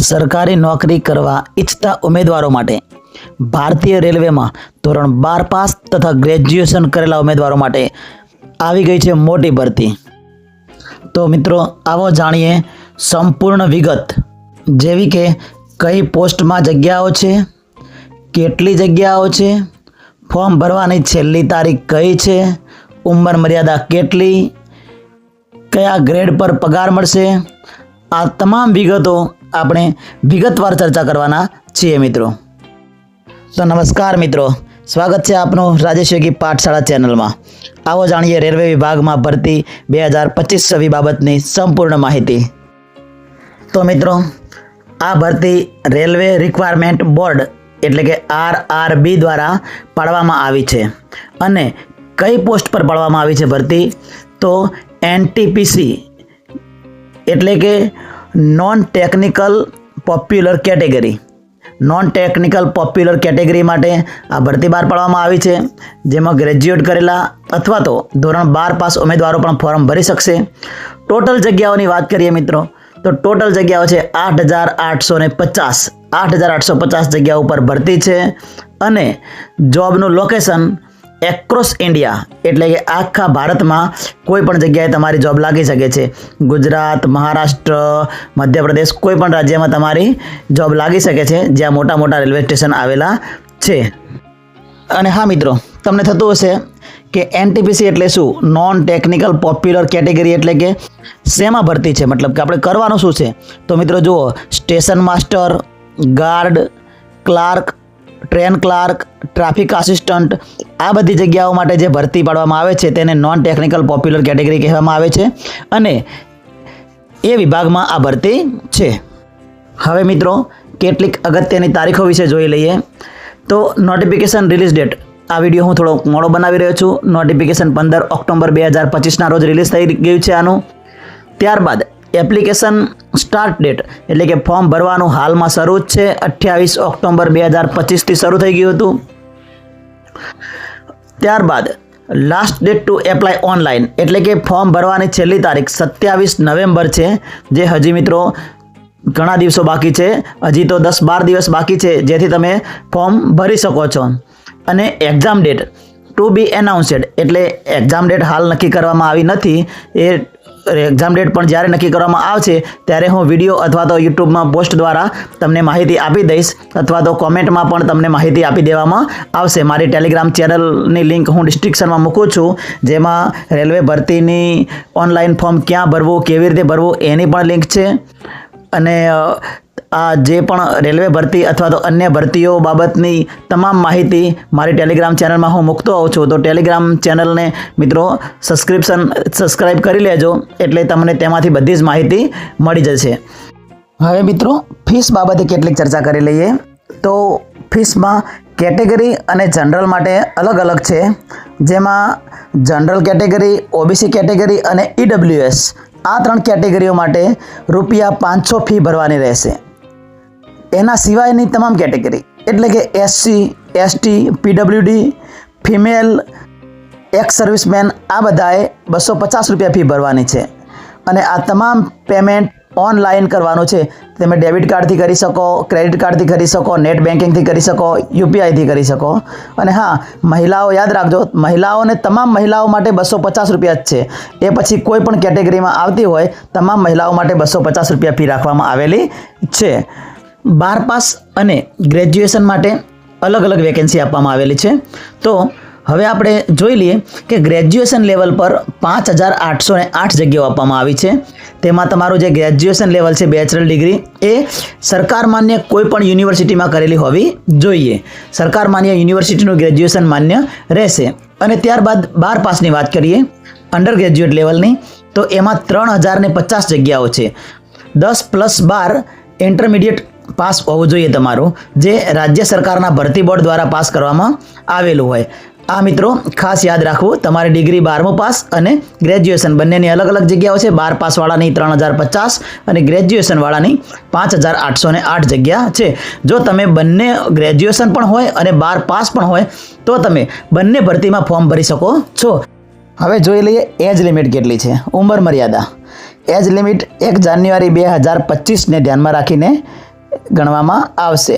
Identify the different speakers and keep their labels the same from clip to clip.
Speaker 1: સરકારી નોકરી કરવા ઈચ્છતા ઉમેદવારો માટે ભારતીય રેલવેમાં ધોરણ બાર પાસ તથા ગ્રેજ્યુએશન કરેલા ઉમેદવારો માટે આવી ગઈ છે મોટી ભરતી. તો મિત્રો, આવો જાણીએ સંપૂર્ણ વિગત. જેવી કે કઈ પોસ્ટમાં જગ્યાઓ છે, કેટલી જગ્યાઓ છે, ફોર્મ ભરવાની છેલ્લી તારીખ કઈ છે, ઉંમર મર્યાદા કેટલી, કયા ગ્રેડ પર પગાર મળશે, આ તમામ વિગતો આપણે વિગતવાર ચર્ચા કરવાના છીએ મિત્રો. તો નમસ્કાર મિત્રો. સ્વાગત છે આપનું રાજેશ યોગી પાઠશાળા ચેનલમાં. આવો જાણીએ રેલવે વિભાગમાં ભરતી બે હજાર પચીસ છવ્વી બાબતની સંપૂર્ણ માહિતી. તો મિત્રો, આ ભરતી રેલવે રિક્વાયરમેન્ટ બોર્ડ એટલે કે આર આર બી દ્વારા પાડવામાં આવી છે. અને કઈ પોસ્ટ પર પાડવામાં આવી છે ભરતી? તો એનટીપીસી એટલે કે non technical popular category non technical popular category માટે આ ભરતી બહાર પાડવામાં આવી છે. જેમાં ગ્રેજ્યુએટ કરેલા અથવા તો ધોરણ બાર પાસ ઉમેદવારો પણ ફોર્મ ભરી શકશે. ટોટલ જગ્યાઓની વાત કરીએ મિત્રો, તો ટોટલ જગ્યાઓ છે આઠ હજાર આઠસો ને પચાસ. આઠ હજાર આઠસો પચાસ જગ્યા ઉપર ભરતી છે. અને જોબનું લોકેશન એક્રોસ ઇન્ડિયા એટલે કે આખા ભારતમાં કોઈ પણ જગ્યાએ તમારી જોબ લાગી શકે છે. ગુજરાત, મહારાષ્ટ્ર, મધ્યપ્રદેશ, કોઈ પણ રાજ્યમાં તમારી જોબ લાગી શકે છે, જ્યાં મોટા મોટા રેલવે સ્ટેશન આવેલા છે. અને હા મિત્રો, તમને થતું હશે કે એનટીપીસી એટલે શું? નોન ટેકનિકલ પોપ્યુલર કેટેગરી એટલે કે શેમાં ભરતી છે? મતલબ કે આપણે કરવાનું શું છે? તો મિત્રો જુઓ station master guard clerk train clerk, traffic assistant, આ બધી જગ્યાઓ માટે જે ભરતી પાડવામાં આવે છે તેને નોન ટેકનિકલ પોપ્યુલર કેટેગરી કહેવામાં આવે છે અને એ વિભાગમાં આ ભરતી છે. હવે મિત્રો, કેટલીક અગત્યની તારીખો વિશે જોઈ લઈએ. તો નોટિફિકેશન રિલીઝ ડેટ આ વીડિયો હું થોડો મોડો બનાવી રહ્યો છું. નોટિફિકેશન પંદર ઓક્ટોબર બે હજાર પચીસના રોજ રિલીઝ થઈ ગયું છે આનું. ત્યારબાદ એપ્લિકેશન સ્ટાર્ટ ડેટ એટલે કે ફોર્મ ભરવાનું હાલમાં શરૂ જ છે. અઠ્યાવીસ ઓક્ટોબર બે હજાર પચીસથી શરૂ થઈ ગયું હતું. ત્યારબાદ last date to apply online એટલે કે ફોર્મ ભરવાની છેલ્લી તારીખ સત્યાવીસ નવેમ્બર છે, જે હજી મિત્રો ઘણા દિવસો બાકી છે. હજી તો દસ બાર દિવસ બાકી છે, જેથી તમે ફોર્મ ભરી શકો છો. અને exam date to be announced એટલે એક્ઝામ ડેટ હાલ નક્કી કરવામાં આવી નથી. એ એક્ઝામ ડેટ પણ જ્યારે નક્કી કરવામાં આવશે, ત્યારે હું વીડિયો અથવા તો યુટ્યુબમાં પોસ્ટ દ્વારા તમને માહિતી આપી દઈશ, અથવા તો કોમેન્ટમાં પણ તમને માહિતી આપી દેવામાં આવશે. મારી ટેલિગ્રામ ચેનલની લિંક હું ડિસ્ક્રિપ્શનમાં મૂકું છું, જેમાં રેલવે ભરતીની ઓનલાઈન ફોર્મ ક્યાં ભરવું, કેવી રીતે ભરવું, એની પણ લિંક છે. અને જે પણ રેલવે ભરતી અથવા તો અન્ય ભરતીઓ બાબતની તમામ માહિતી મારી ટેલિગ્રામ ચેનલમાં હું મૂકતો હોઉં છું. તો ટેલિગ્રામ ચેનલને મિત્રો સબસ્ક્રિપ્શન સબસ્ક્રાઈબ કરી લેજો એટલે તમને તેમાંથી બધી જ માહિતી મળી જશે. હવે મિત્રો ફીસ બાબતે કેટલીક ચર્ચા કરી લઈએ. તો ફીસમાં કેટેગરી અને જનરલ માટે અલગ અલગ છે. જેમાં જનરલ કેટેગરી, ઓબીસી કેટેગરી અને ઈડબ્લ્યુએસ આ ત્રણ કેટેગરીઓ માટે રૂપિયા પાંચસો ફી ભરવાની રહેશે. એના સિવાયની તમામ કેટેગરી. એટલે કે SC ST PWD female ex servicemen આ બધાએ બસો પચાસ રૂપિયા ફી ભરવાની છે. અને આ તમામ પેમેન્ટ ઓનલાઈન કરવાનું છે. તમે ડેબિટ કાર્ડથી કરી શકો ક્રેડિટ કાર્ડથી કરી શકો નેટ બેન્કિંગથી કરી શકો યુપીઆઈથી કરી શકો. અને હા, મહિલાઓ યાદ રાખજો, મહિલાઓને તમામ મહિલાઓ માટે બસો પચાસ રૂપિયા જ છે. એ પછી કોઈ પણ કેટેગરીમાં આવતી હોય, તમામ મહિલાઓ માટે બસો પચાસ રૂપિયા ફી રાખવામાં આવેલી છે. બાર પાસ અને ગ્રેજ્યુએશન માટે અલગ અલગ વેકેન્સી આપવામાં આવેલી છે. તો હવે આપણે જોઈ લઈએ કે ગ્રેજ્યુએશન લેવલ પર પાંચ હજાર આઠસો ને આઠ જગ્યાઓ આપવામાં આવી છે. તેમાં તમારું જે ગ્રેજ્યુએશન લેવલ છે બેચરલ ડિગ્રી, એ સરકાર માન્ય કોઈ પણ યુનિવર્સિટીમાં કરેલી હોવી જોઈએ. સરકાર માન્ય યુનિવર્સિટીનું ગ્રેજ્યુએશન માન્ય રહેશે. અને ત્યારબાદ બાર પાસની વાત કરીએ, અંડર ગ્રેજ્યુએટ લેવલની, તો એમાં ત્રણ હજાર પચાસ જગ્યાઓ છે. દસ પ્લસ બાર, ઇન્ટરમીડિયેટ પાસ હોવું જોઈએ તમારું, જે રાજ્ય સરકારના ભરતી બોર્ડ દ્વારા પાસ કરવામાં આવેલું હોય. આ મિત્રો, ખાસ યાદ રાખવું, તમારી ડિગ્રી બારમું પાસ અને ગ્રેજ્યુએશન બંનેની અલગ અલગ જગ્યાઓ છે. બાર પાસવાળાની ત્રણ હજાર પચાસ અને ગ્રેજ્યુએશનવાળાની પાંચ હજાર આઠસો ને આઠ જગ્યા છે. જો તમે બંને ગ્રેજ્યુએશન પણ હોય અને બાર પાસ પણ હોય, તો તમે બંને ભરતીમાં ફોર્મ ભરી શકો છો. હવે જોઈ લઈએ એજ લિમિટ કેટલી છે. ઉંમર મર્યાદા. એજ લિમિટ એક જાન્યુઆરી બે હજાર પચીસને ધ્યાનમાં રાખીને ગણવામાં આવશે.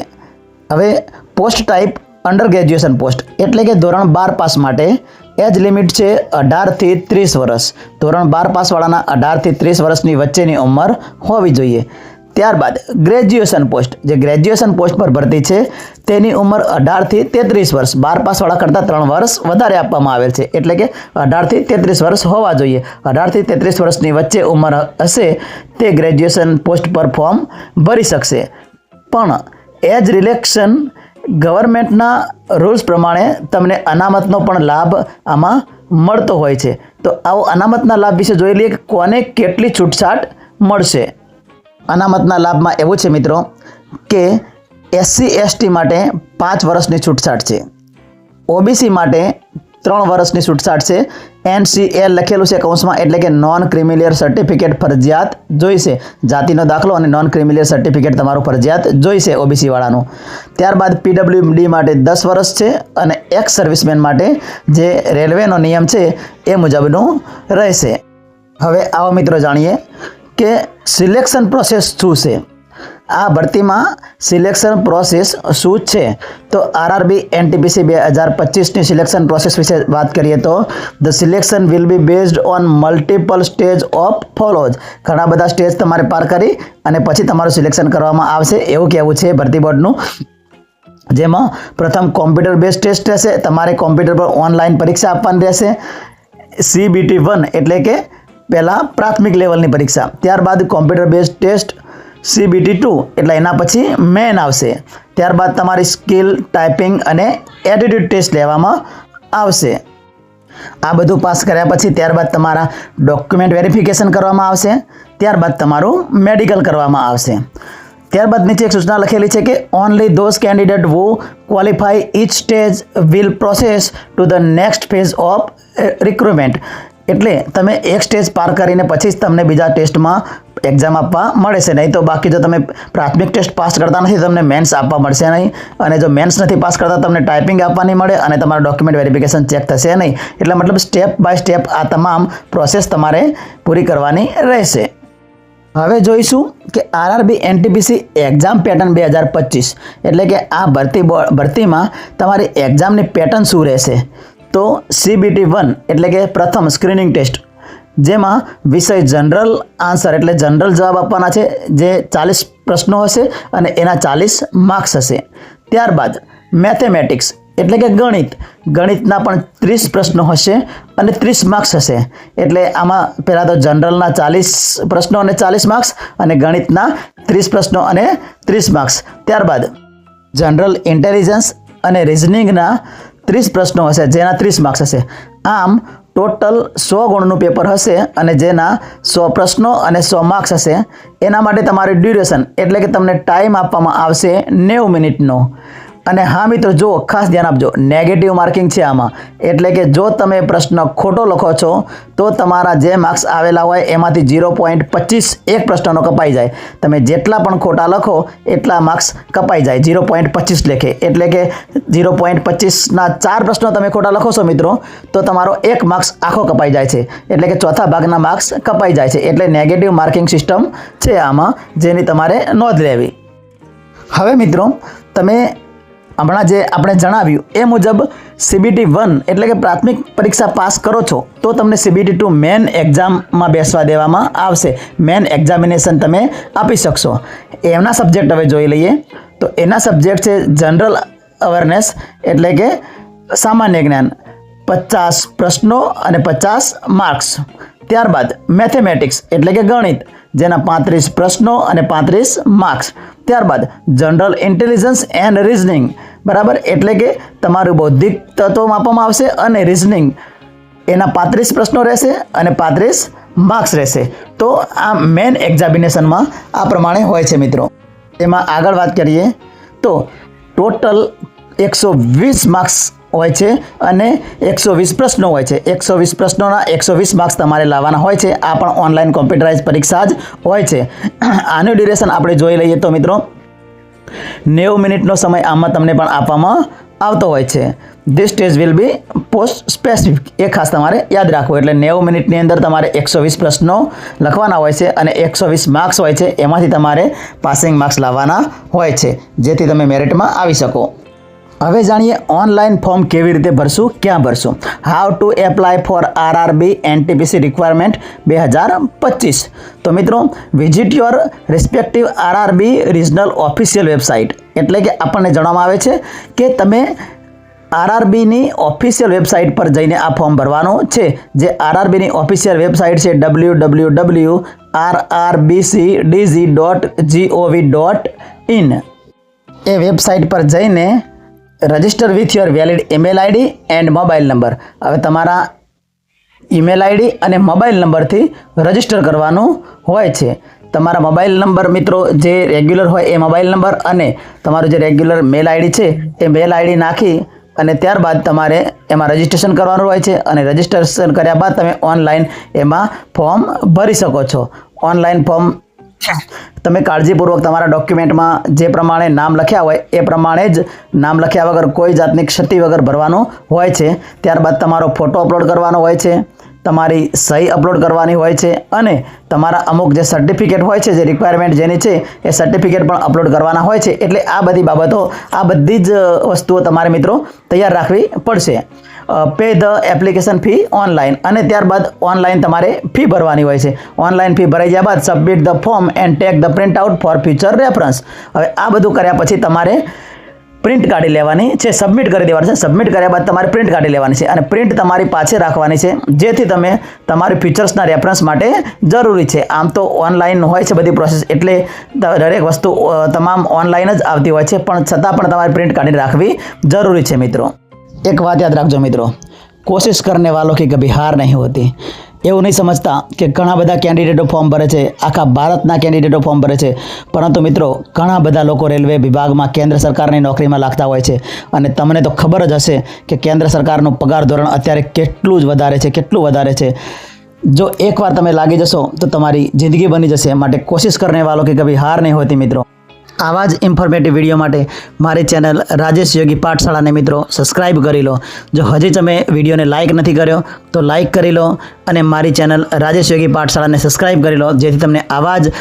Speaker 1: હવે post type under graduation post એટલે કે ધોરણ બાર પાસ માટે એજ લિમિટ છે અઢારથી ત્રીસ વર્ષ. ધોરણ બાર પાસવાળાના અઢારથી ત્રીસ વર્ષની વચ્ચેની ઉંમર હોવી જોઈએ. ત્યારબાદ ગ્રેજ્યુએશન પોસ્ટ જે ગ્રેજ્યુએશન પોસ્ટ પર ભરતી છે, તેની ઉંમર અઢારથી તેત્રીસ વર્ષ. બાર પાસવાળા કરતાં ત્રણ વર્ષ વધારે આપવામાં આવેલ છે. એટલે કે અઢારથી તેત્રીસ વર્ષ હોવા જોઈએ. અઢારથી તેત્રીસ વર્ષની વચ્ચે ઉંમર હશે, તે ગ્રેજ્યુએશન પોસ્ટ પર ફોર્મ ભરી શકશે. પણ એજ રિલેક્શન ગવર્મેન્ટના રૂલ્સ પ્રમાણે તમને અનામતનો પણ લાભ આમાં મળતો હોય છે. તો આવો અનામતના લાભ વિશે જોઈ લઈએ કે કોને કેટલી છૂટછાટ મળશે. અનામતના લાભમાં એવું છે મિત્રો કે એસસી, એસટી માટે પાંચ વર્ષની છૂટછાટ છે. ઓબીસી માટે ત્રણ વર્ષની છૂટછાટ છે. એનસીએલ લખેલું છે કૌંસમાં એટલે કે નોન ક્રિમિલિયર સર્ટિફિકેટ ફરજિયાત જોઈશે. જાતિનો દાખલો અને નોન ક્રિમિલિયર સર્ટિફિકેટ તમારું ફરજિયાત જોઈશે ઓબીસીવાળાનું ત્યારબાદ પીડબ્લ્યુડી માટે દસ વર્ષ છે અને એક્સ સર્વિસમેન માટે જે રેલવેનો નિયમ છે એ મુજબનું રહેશે. હવે આવો મિત્રો જાણીએ કે સિલેક્શન પ્રોસેસ શું છે? આ ભરતીમાં સિલેક્શન પ્રોસેસ શું છે? તો આરઆરબી એનટીપીસી બે હજાર પચીસની સિલેક્શન પ્રોસેસ વિશે વાત કરીએ તો the selection will be based on multiple stage of follows ઘણા બધા સ્ટેજ તમારે પાર કરી અને પછી તમારું સિલેક્શન કરવામાં આવશે એવું કહેવું છે ભરતી બોર્ડનું. જેમાં પ્રથમ કોમ્પ્યુટર બેઝ ટેસ્ટ રહેશે, તમારે કોમ્પ્યુટર પર ઓનલાઈન પરીક્ષા આપવાની રહેશે. સીબીટી વન એટલે કે પહેલાં પ્રાથમિક લેવલની પરીક્ષા. ત્યારબાદ computer base test CBT two એટલે એના પછી મેન આવશે. ત્યારબાદ તમારી સ્કિલ ટાઈપિંગ અને એટીટ્યુડ ટેસ્ટ લેવામાં આવશે. આ બધું પાસ કર્યા પછી ત્યારબાદ તમારા ડોક્યુમેન્ટ વેરિફિકેશન કરવામાં આવશે. ત્યારબાદ તમારું મેડિકલ કરવામાં આવશે. ત્યારબાદ નીચે એક સૂચના લખેલી છે કે only those candidate who qualify each stage will process to the next phase of recruitment એટલે તમે એક સ્ટેજ પાર કરીને પછી જ તમને બીજા ટેસ્ટમાં એક્ઝામ આપવા મળે છે નહીં તો બાકી જો તમે પ્રાથમિક ટેસ્ટ પાસ કરતા નથી, તમને મેન્સ આપવા મળશે નહીં. અને જો મેન્સ નથી પાસ કરતા, તમને ટાઈપિંગ આપવાની મળે અને તમારું ડોક્યુમેન્ટ વેરિફિકેશન ચેક થશે નહીં. એટલે મતલબ સ્ટેપ બાય સ્ટેપ આ તમામ પ્રોસેસ તમારે પૂરી કરવાની રહેશે. હવે જોઈશું કે આરઆરબી એનટીપીસી એક્ઝામ પેટર્ન બે હજાર પચીસ. એટલે કે આ ભરતી ભરતીમાં તમારી એક્ઝામની પેટર્ન શું રહેશે? તો સીબીટી વન એટલે કે પ્રથમ સ્ક્રીનિંગ ટેસ્ટ જેમાં વિષય જનરલ આન્સર એટલે જનરલ જવાબ આપવાના છે, જે ચાલીસ પ્રશ્નો હશે અને એના ચાલીસ માર્ક્સ હશે. ત્યારબાદ મેથેમેટિક્સ એટલે કે ગણિત, ગણિતના પણ ત્રીસ પ્રશ્નો હશે અને ત્રીસ માર્ક્સ હશે. એટલે આમાં પહેલાં તો જનરલના ચાલીસ પ્રશ્નો અને ચાલીસ માર્ક્સ અને ગણિતના ત્રીસ પ્રશ્નો અને ત્રીસ માર્ક્સ ત્યારબાદ જનરલ ઇન્ટેલિજન્સ અને રિઝનિંગના ત્રીસ પ્રશ્નો હશે, જેના ત્રીસ માર્ક્સ હશે. આમ ટોટલ સો ગુણનું પેપર હશે અને જેના સો પ્રશ્નો અને સો માર્ક્સ હશે, એના માટે તમારી ડ્યુરેશન એટલે કે તમને ટાઈમ આપવામાં આવશે નેવું મિનિટનો. અને હા મિત્રો, જો ખાસ ધ્યાન આપજો નેગેટિવ માર્કિંગ છે આમાં. એટલે કે જો તમે પ્રશ્ન ખોટો લખો છો, તો તમારા જે માર્ક્સ આવેલા હોય એમાંથી ઝીરો પોઈન્ટ પચીસ એક પ્રશ્નનો કપાઈ જાય. તમે જેટલા પણ ખોટા લખો, એટલા માર્ક્સ કપાઈ જાય. ઝીરો પોઈન્ટ પચીસ લેખે. એટલે કે ઝીરો પોઈન્ટ પચીસના ચાર પ્રશ્નો તમે ખોટા લખો છો મિત્રો, તો તમારો એક માર્ક્સ આખો કપાઈ જાય છે. એટલે કે ચોથા ભાગના માર્ક્સ કપાઈ જાય છે. એટલે નેગેટિવ માર્કિંગ સિસ્ટમ છે આમાં, જેની તમારે નોંધ લેવી. હવે મિત્રો, તમે હમણાં જે આપણે જણાવ્યું, એ મુજબ સીબીટી વન એટલે કે પ્રાથમિક પરીક્ષા પાસ કરો છો, તો તમને સીબીટી ટુ મેન એક્ઝામમાં બેસવા દેવામાં આવશે. મેન એક્ઝામિનેશન તમે આપી શકશો. એમના સબ્જેક્ટ હવે જોઈ લઈએ. તો એના સબ્જેક્ટ છે જનરલ અવેરનેસ એટલે કે સામાન્ય જ્ઞાન. પચાસ પ્રશ્નો અને પચાસ માર્ક્સ ત્યારબાદ મેથેમેટિક્સ એટલે કે ગણિત. જેના પાંત્રીસ પ્રશ્નો અને પાંત્રીસ માર્ક્સ ત્યારબાદ જનરલ ઇન્ટેલિજન્સ એન્ડ રિઝનિંગ બરાબર? એટલે કે તમારું બૌદ્ધિક તત્વો માપવામાં આવશે અને રિઝનિંગ એના પાંત્રીસ પ્રશ્નો રહેશે અને પાંત્રીસ માર્ક્સ રહેશે. તો આ મેન એક્ઝામિનેશનમાં આ પ્રમાણે હોય છે મિત્રો. તેમાં આગળ વાત કરીએ તો ટોટલ એકસો વીસ માર્ક્સ હોય છે અને એકસો વીસ પ્રશ્નો હોય છે. એકસો વીસ પ્રશ્નોના એકસો વીસ માર્ક્સ તમારે લાવવાના હોય છે. આ પણ ઓનલાઈન કોમ્પ્યુટરાઇઝ પરીક્ષા જ હોય છે. આનું ડ્યુરેશન આપણે જોઈ લઈએ તો મિત્રો, નેવું મિનિટનો સમય આમાં તમને પણ આપવામાં આવતો હોય છે. This stage will be post specific એ ખાસ તમારે યાદ રાખવું એટલે નેવું મિનિટની અંદર તમારે એકસો વીસ પ્રશ્નો લખવાના હોય છે અને એકસો વીસ માર્ક્સ હોય છે. એમાંથી તમારે પાસિંગ માર્ક્સ લાવવાના હોય છે. જેથી તમે મેરિટમાં આવી શકો. હવે જાણીએ ઓનલાઈન ફોર્મ કેવી રીતે ભરશું, ક્યાં ભરશું? How to apply for RRB NTPC requirement બે હજાર પચીસ. તો મિત્રો visit your respective RRB regional official website એટલે કે આપણને જણાવવામાં આવે છે કે તમે આરઆરબીની ઓફિશિયલ વેબસાઇટ પર જઈને આ ફોર્મ ભરવાનું છે. જે આરઆરબીની ઓફિશિયલ વેબસાઇટ છે W W W RRBC R BC DG dot GOV dot in A website પર જઈને register with your valid email ID and mobile number હવે તમારા ઈમેલ આઈડી અને મોબાઈલ નંબરથી રજિસ્ટર કરવાનું હોય છે. તમારા મોબાઈલ નંબર મિત્રો જે રેગ્યુલર હોય એ મોબાઈલ નંબર અને તમારું જે રેગ્યુલર મેલ આઈડી છે, એ મેલ આઈડી નાખી અને ત્યારબાદ તમારે એમાં રજિસ્ટ્રેશન કરવાનું હોય છે અને રજિસ્ટ્રેશન કર્યા બાદ તમે ઓનલાઈન એમાં ફોર્મ ભરી શકો છો. ઓનલાઈન ફોર્મ તમે કાળજીપૂર્વક તમારા ડોક્યુમેન્ટમાં જે પ્રમાણે નામ લખ્યા હોય, એ પ્રમાણે જ નામ લખ્યા વગર કોઈ જાતની ક્ષતિ વગર ભરવાનું હોય છે. ત્યારબાદ તમારો ફોટો અપલોડ કરવાનો હોય છે, તમારી સહી અપલોડ કરવાની હોય છે અને તમારા અમુક જે સર્ટિફિકેટ હોય છે, જે રિક્વાયરમેન્ટ જેની છે, એ સર્ટિફિકેટ પણ અપલોડ કરવાના હોય છે. એટલે આ બધી બાબતો, આ બધી જ વસ્તુઓ તમારે મિત્રો તૈયાર રાખવી પડશે. Pay the application fee online અને ત્યારબાદ ઓનલાઈન તમારે ફી ભરવાની હોય છે. ઓનલાઈન ફી ભરાઈ ગયા બાદ submit the form and take the print out for future reference હવે આ બધું કર્યા પછી તમારે પ્રિન્ટ કાઢી લેવાની છે. સબમિટ કરી દેવાની છે. સબમિટ કર્યા બાદ તમારે પ્રિન્ટ કાઢી લેવાની છે. અને પ્રિન્ટ તમારી પાસે રાખવાની છે. જેથી તમે તમારી ફીચર્સના રેફરન્સ માટે જરૂરી છે. આમ તો ઓનલાઈન હોય છે બધી પ્રોસેસ એટલે દરેક વસ્તુ તમામ ઓનલાઈન જ આવતી હોય છે. પણ છતાં પણ તમારે પ્રિન્ટ કાઢીને રાખવી જરૂરી છે મિત્રો. એક વાત યાદ રાખજો મિત્રો. કોશિશ કરને વાલો કે કભી હાર નહીં હોતી. એવું નહીં સમજતા કે ઘણા બધા કેન્ડિડેટો ફોર્મ ભરે છે, આખા ભારતના કેન્ડિડેટો ફોર્મ ભરે છે. પરંતુ મિત્રો, ઘણા બધા લોકો રેલવે વિભાગમાં કેન્દ્ર સરકારની નોકરીમાં લાગતા હોય છે. અને તમને તો ખબર જ હશે કે કેન્દ્ર સરકારનું પગાર ધોરણ અત્યારે કેટલું જ વધારે છે, કેટલું વધારે છે. જો એકવાર તમે લાગી જશો, તો તમારી જિંદગી બની જશે. માટે કોશિશ કરને વાલો કે કભી હાર નહીં હોતી મિત્રો. આવા જ ઇન્ફોર્મેટિવ વીડિયો માટે મારી ચેનલ રાજેશ યોગી પાઠશાળાને મિત્રો સબસ્ક્રાઇબ કરી લો. જો હજી તમે વિડીયોને લાઇક નથી કર્યો, તો લાઇક કરી લો અને મારી ચેનલ રાજેશ યોગી પાઠશાળાને સબસ્ક્રાઇબ કરી લો, જેથી તમને આવા જ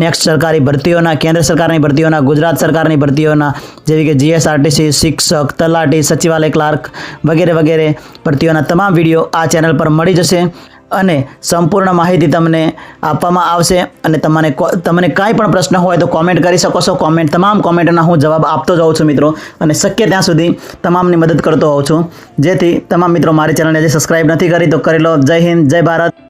Speaker 1: નેક્સ્ટ સરકારી ભરતીઓના, કેન્દ્ર સરકારની ભરતીઓના, ગુજરાત સરકારની ભરતીઓના, જેવી કે જીએસઆરટીસી શિક્ષક, તલાટી, સચિવાલય, ક્લાર્ક વગેરે વગેરે ભરતીઓના તમામ વીડિયો આ ચેનલ પર મળી જશે. અને સંપૂર્ણ માહિતી તમને આપવામાં આવશે અને તમને તમને કાંઈ પણ પ્રશ્ન હોય તો કોમેન્ટ કરી શકો છો. કોમેન્ટ તમામ કોમેન્ટના હું જવાબ આપતો જાઉં છું મિત્રો અને શક્ય ત્યાં સુધી તમામની મદદ કરતો હોઉં છું. જેથી તમામ મિત્રો મારી ચેનલને જે સબસ્ક્રાઈબ નથી કરી તો કરી લો. જય હિન્દ, જય ભારત.